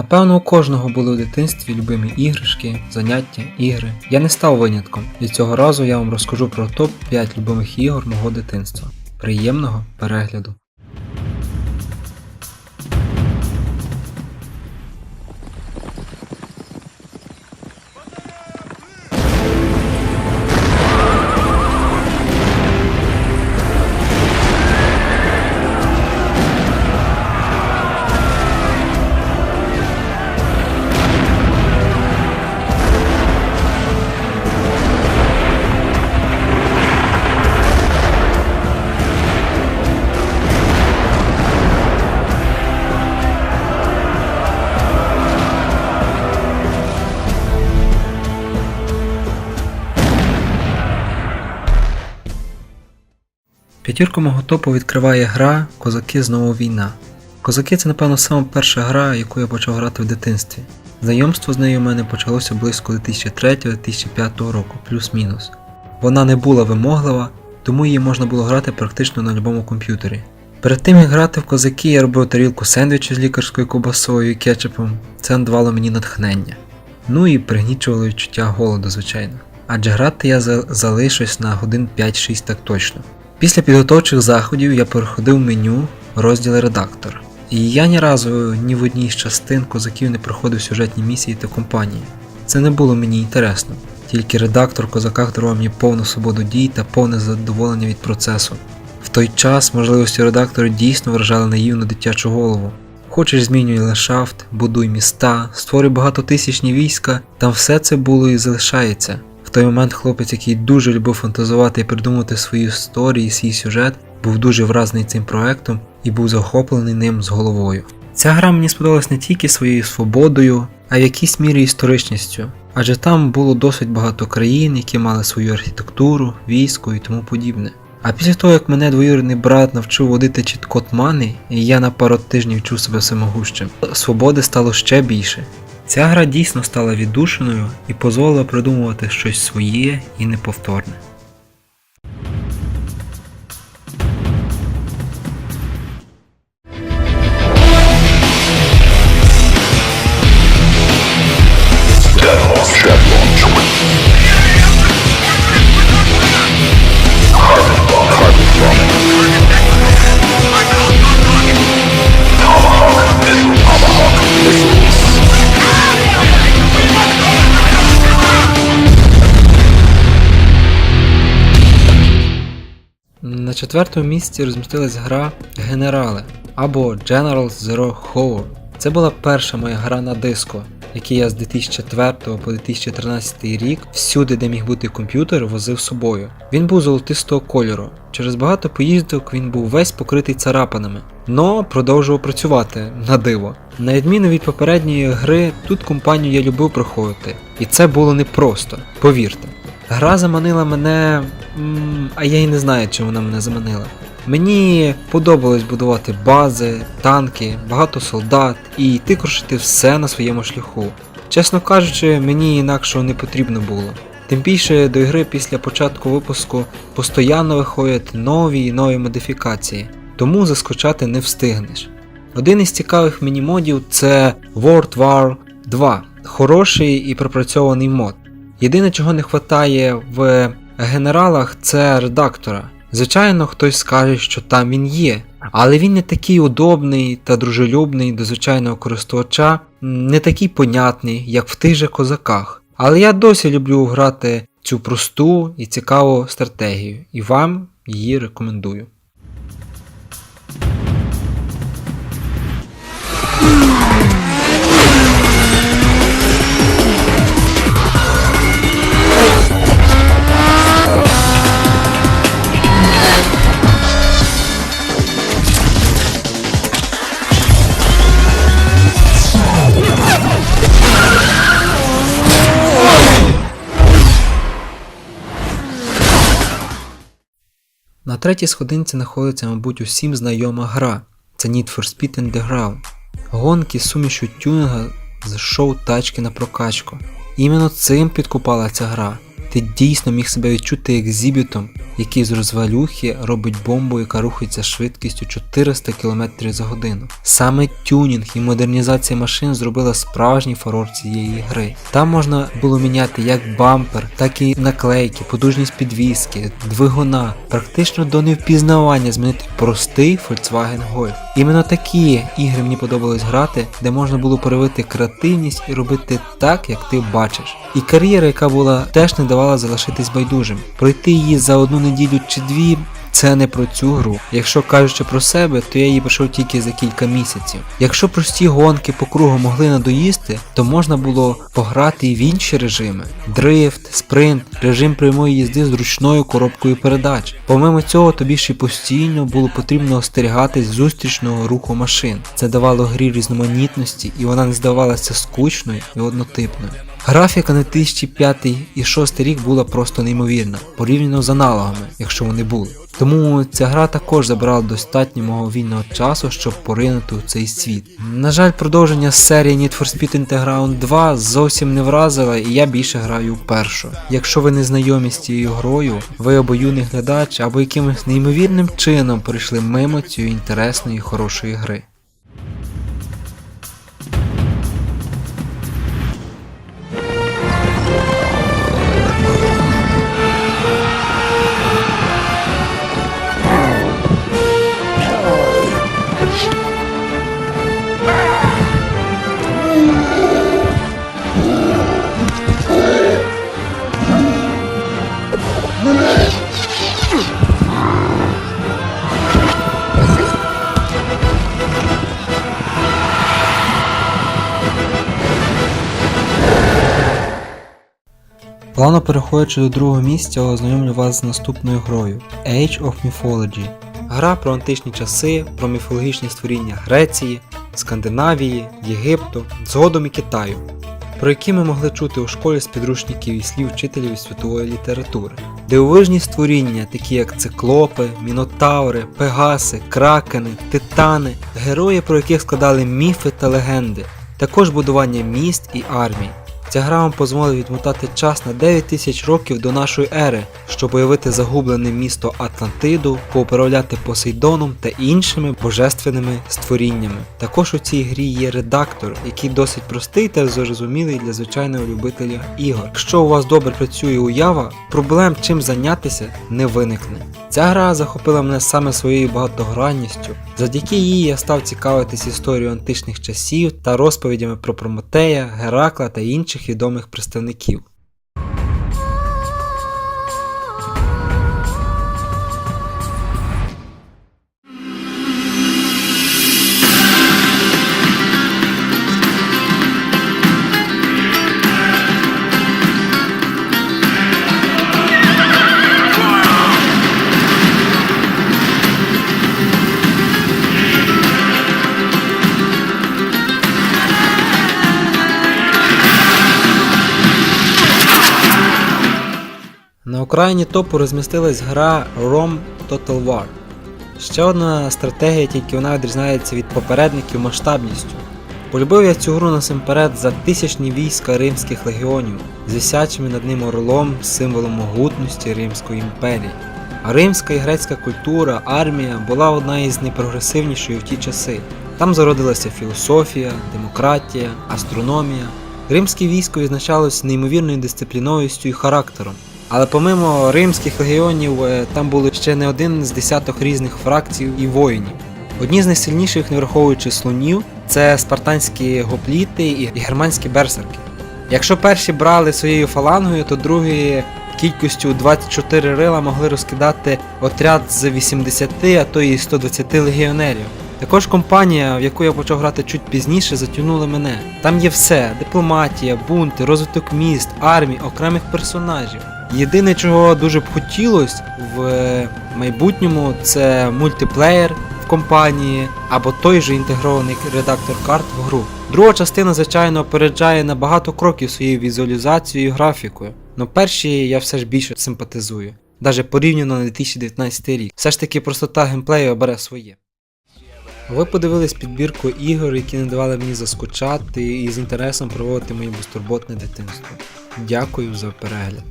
Напевно, у кожного були в дитинстві любимі іграшки, заняття, ігри. Я не став винятком, і цього разу я вам розкажу про топ-5 любимих ігор мого дитинства. Приємного перегляду! П'ятірку мого топу відкриває гра Козаки знову війна. Козаки це, напевно, сама перша гра, яку я почав грати в дитинстві. Знайомство з нею у мене почалося близько 2003-2005 року, плюс-мінус. Вона не була вимоглива, тому її можна було грати практично на будь-якому комп'ютері. Перед тим як грати в козаки, я робив тарілку сендвічів з лікарською ковбасою і кетчупом. Це надавало мені натхнення. Ну і пригнічувало відчуття голоду, звичайно. Адже грати я залишусь на годин 5-6 так точно. Після підготовчих заходів я переходив меню розділ редактор. І я ні разу ні в одній з частин козаків не проходив сюжетні місії та компанії. Це не було мені інтересно. Тільки редактор козаках дарував мені повну свободу дій та повне задоволення від процесу. В той час можливості редактора дійсно вражали наївну дитячу голову. Хочеш змінюй ландшафт, будуй міста, створюй багатотисячні війська, там все це було і залишається. Той момент хлопець, який дуже любив фантазувати і придумувати свої історії, свій сюжет, був дуже вразений цим проектом і був захоплений ним з головою. Ця гра мені сподобалась не тільки своєю свободою, а в якійсь мірі історичністю, адже там було досить багато країн, які мали свою архітектуру, військо і тому подібне. А після того, як мене двоюрідний брат навчив водити чіткот мани, і я на пару тижнів чув себе самогущим, свободи стало ще більше. Ця гра дійсно стала віддушиною і дозволила придумувати щось своє і неповторне. Четвертому місці розмістилась гра Генерали або General Zero Hour. Це була перша моя гра на диско, який я з 2004 по 2013 рік всюди, де міг бути комп'ютер, возив з собою. Він був золотистого кольору. Через багато поїздок він був весь покритий царапинами, но продовжував працювати на диво. На відміну від попередньої гри, тут компанію я любив проходити, і це було непросто, повірте. Гра заманила мене. А я й не знаю, чим вона мене заманила. Мені подобалось будувати бази, танки, багато солдат і йти крушити все на своєму шляху. Чесно кажучи, мені інакшого не потрібно було. Тим більше до ігри після початку випуску постійно виходять нові і нові модифікації, тому заскочати не встигнеш. Один із цікавих мінімодів це World War 2. Хороший і пропрацьований мод. Єдине, чого не вистачає в генералах, це редактора. Звичайно, хтось скаже, що там він є, але він не такий удобний та дружелюбний до звичайного користувача, не такий понятний, як в тих же козаках. Але я досі люблю грати цю просту і цікаву стратегію, і вам її рекомендую. Третій сходинці знаходиться, мабуть, усім знайома гра. Це Need for Speed Underground. Гонки з сумішю тюнінга з шоу тачки на прокачку. Іменно цим підкупала ця гра. Ти дійсно міг себе відчути екзібітом, який з розвалюхи робить бомбу, яка рухається швидкістю 400 км за годину. Саме тюнінг і модернізація машин зробила справжній фурор цієї гри. Там можна було міняти як бампер, так і наклейки, подужність підвіски, двигуна, практично до невпізнавання змінити простий Volkswagen Golf. Іменно такі ігри мені подобалось грати, де можна було проявити креативність і робити так, як ти бачиш. І кар'єра, яка була, теж не давала залишитись байдужим. Пройти її за одну неділю чи дві. Це не про цю гру. Якщо кажучи про себе, то я її пройшов тільки за кілька місяців. Якщо прості гонки по кругу могли надоїсти, то можна було пограти і в інші режими: дрифт, спринт, режим прямої їзди з ручною коробкою передач. Помимо цього, тобі ще постійно було потрібно остерігатись зустрічного руху машин. Це давало грі різноманітності, і вона не здавалася скучною і однотипною. Графіка на 2005 і 2006 рік була просто неймовірна, порівняно з аналогами, якщо вони були. Тому ця гра також забрала достатньо мого вільного часу, щоб поринути у цей світ. На жаль, продовження серії Need for Speed Underground 2 зовсім не вразила, і я більше граю першу. Якщо ви не знайомі з цією грою, ви або глядач, або якимось неймовірним чином прийшли мимо цієї інтересної і хорошої гри. Плавно переходячи до другого місця, ознайомлю вас з наступною грою Age of Mythology. Гра про античні часи, про міфологічні створіння Греції, Скандинавії, Єгипту, згодом і Китаю, про які ми могли чути у школі з підручників і слів вчителів світової літератури. Дивовижні створіння, такі як циклопи, мінотаври, пегаси, кракени, титани, герої, про яких складали міфи та легенди, також будування міст і армій. Ця гра вам дозволить відмотати час на 9 тисяч років до нашої ери, щоб уявити загублене місто Атлантиду, поуправляти Посейдоном та іншими божественними створіннями. Також у цій грі є редактор, який досить простий та зрозумілий для звичайного любителя ігор. Якщо у вас добре працює уява, проблем чим зайнятися не виникне. Ця гра захопила мене саме своєю багатогранністю. Завдяки їй я став цікавитись історією античних часів та розповідями про Прометея, Геракла та інших відомих представників. На окраїні топу розмістилась гра Rome Total War. Ще одна стратегія, тільки вона відрізняється від попередників масштабністю. Полюбив я цю гру насамперед за тисячні війська римських легіонів, з висячими над ним орлом, символом могутності Римської імперії. А римська і грецька культура, армія була одна із найпрогресивнішої в ті часи. Там зародилася філософія, демократія, астрономія. Римське військо відзначалось неймовірною дисциплінованістю і характером. Але помимо римських легіонів, е, там були ще не один з десяток різних фракцій і воїнів. Одні з найсильніших, не враховуючи слонів, це спартанські гопліти і германські берсерки. Якщо перші брали своєю фалангою, то другі кількістю 24 рила могли розкидати отряд з 80, а то і 120 легіонерів. Також компанія, в яку я почав грати чуть пізніше, затягнула мене. Там є все: дипломатія, бунти, розвиток міст, армій, окремих персонажів. Єдине, чого дуже б хотілося в майбутньому, це мультиплеєр в компанії або той же інтегрований редактор карт в гру. Друга частина, звичайно, опереджає на багато кроків своєю візуалізацією і графікою. Но перші я все ж більше симпатизую, навіть порівняно на 2019 рік. Все ж таки простота геймплею бере своє. Ви подивились підбірку ігор, які не давали мені заскочати і з інтересом проводити моє безтурботне дитинство. Дякую за перегляд.